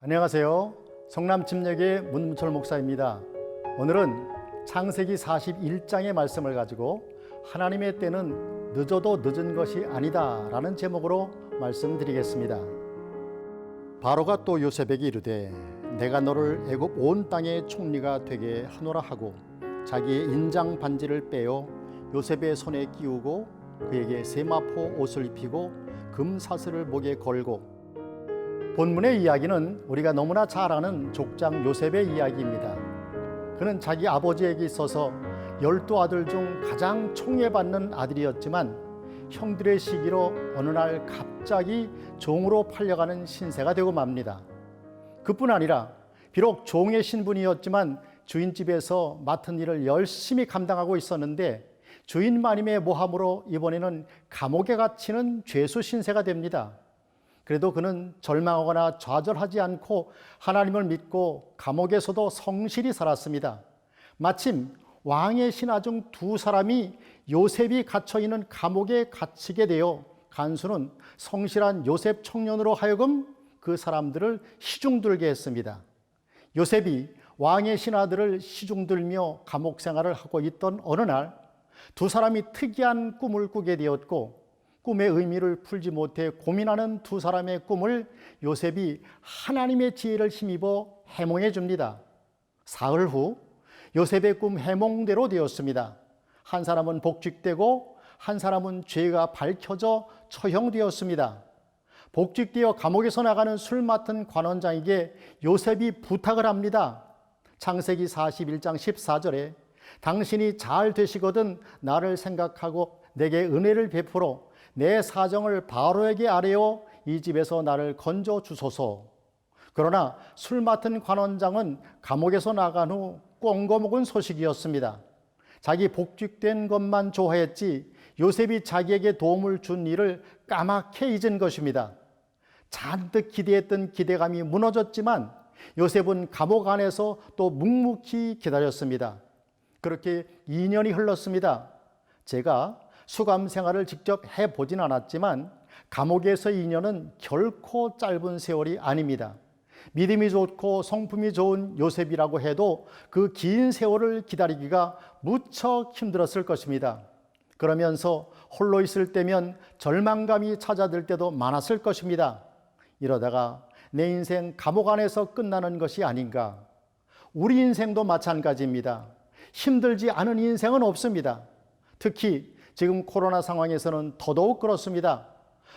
안녕하세요. 성남 침례교회 문문철 목사입니다. 오늘은 창세기 41장의 말씀을 가지고 하나님의 때는 늦어도 늦은 것이 아니다라는 제목으로 말씀드리겠습니다. 바로가 또 요셉에게 이르되 내가 너를 애굽 온 땅의 총리가 되게 하노라 하고 자기의 인장 반지를 빼어 요셉의 손에 끼우고 그에게 세마포 옷을 입히고 금사슬을 목에 걸고 본문의 이야기는 우리가 너무나 잘 아는 족장 요셉의 이야기입니다. 그는 자기 아버지에게 있어서 열두 아들 중 가장 총애받는 아들이었지만 형들의 시기로 어느 날 갑자기 종으로 팔려가는 신세가 되고 맙니다. 그뿐 아니라 비록 종의 신분이었지만 주인집에서 맡은 일을 열심히 감당하고 있었는데 주인 마님의 모함으로 이번에는 감옥에 갇히는 죄수 신세가 됩니다. 그래도 그는 절망하거나 좌절하지 않고 하나님을 믿고 감옥에서도 성실히 살았습니다. 마침 왕의 신하 중 두 사람이 요셉이 갇혀 있는 감옥에 갇히게 되어 간수는 성실한 요셉 청년으로 하여금 그 사람들을 시중들게 했습니다. 요셉이 왕의 신하들을 시중들며 감옥 생활을 하고 있던 어느 날 두 사람이 특이한 꿈을 꾸게 되었고 꿈의 의미를 풀지 못해 고민하는 두 사람의 꿈을 요셉이 하나님의 지혜를 힘입어 해몽해 줍니다. 사흘 후 요셉의 꿈 해몽대로 되었습니다. 한 사람은 복직되고 한 사람은 죄가 밝혀져 처형되었습니다. 복직되어 감옥에서 나가는 술 맡은 관원장에게 요셉이 부탁을 합니다. 창세기 41장 14절에 당신이 잘 되시거든 나를 생각하고 내게 은혜를 베풀어 내 사정을 바로에게 아뢰어 이 집에서 나를 건져 주소서. 그러나 술 맡은 관원장은 감옥에서 나간 후 꽁거먹은 소식이었습니다. 자기 복직된 것만 좋아했지 요셉이 자기에게 도움을 준 일을 까맣게 잊은 것입니다. 잔뜩 기대했던 기대감이 무너졌지만 요셉은 감옥 안에서 또 묵묵히 기다렸습니다. 그렇게 2년이 흘렀습니다. 제가 수감 생활을 직접 해보진 않았지만 감옥에서 2년은 결코 짧은 세월이 아닙니다. 믿음이 좋고 성품이 좋은 요셉이라고 해도 그 긴 세월을 기다리기가 무척 힘들었을 것입니다. 그러면서 홀로 있을 때면 절망감이 찾아들 때도 많았을 것입니다. 이러다가 내 인생 감옥 안에서 끝나는 것이 아닌가. 우리 인생도 마찬가지입니다. 힘들지 않은 인생은 없습니다. 특히 지금 코로나 상황에서는 더더욱 그렇습니다.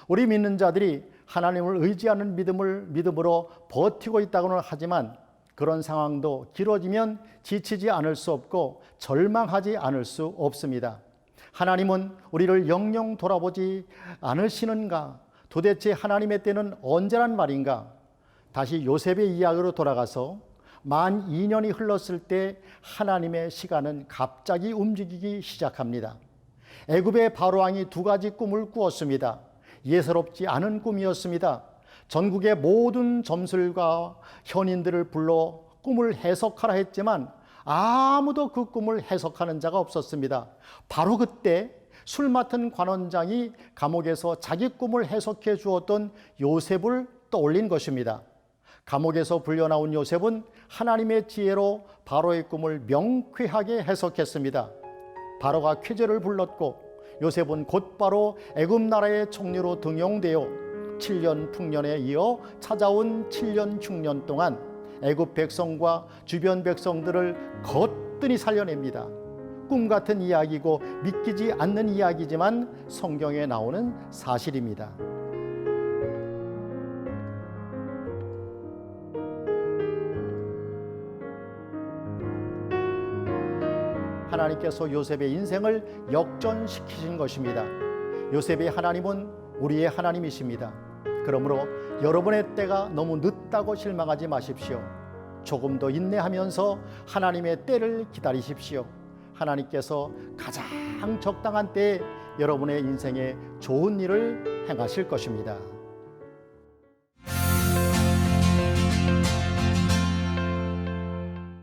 우리 믿는 자들이 하나님을 의지하는 믿음을 믿음으로 버티고 있다고는 하지만 그런 상황도 길어지면 지치지 않을 수 없고 절망하지 않을 수 없습니다. 하나님은 우리를 영영 돌아보지 않으시는가? 도대체 하나님의 때는 언제란 말인가? 다시 요셉의 이야기로 돌아가서 만 2년이 흘렀을 때 하나님의 시간은 갑자기 움직이기 시작합니다. 애굽의 바로 왕이 두 가지 꿈을 꾸었습니다. 예사롭지 않은 꿈이었습니다. 전국의 모든 점술과 현인들을 불러 꿈을 해석하라 했지만 아무도 그 꿈을 해석하는 자가 없었습니다. 바로 그때 술 맡은 관원장이 감옥에서 자기 꿈을 해석해 주었던 요셉을 떠올린 것입니다. 감옥에서 불려나온 요셉은 하나님의 지혜로 바로의 꿈을 명쾌하게 해석했습니다. 바로가 쾌제를 불렀고 요셉은 곧바로 애굽 나라의 총리로 등용되어 7년 풍년에 이어 찾아온 7년 흉년 동안 애굽 백성과 주변 백성들을 거뜬히 살려냅니다. 꿈 같은 이야기고 믿기지 않는 이야기지만 성경에 나오는 사실입니다. 하나님께서 요셉의 인생을 역전시키신 것입니다. 요셉의 하나님은 우리의 하나님이십니다. 그러므로 여러분의 때가 너무 늦다고 실망하지 마십시오. 조금 더 인내하면서 하나님의 때를 기다리십시오. 하나님께서 가장 적당한 때에 여러분의 인생에 좋은 일을 행하실 것입니다.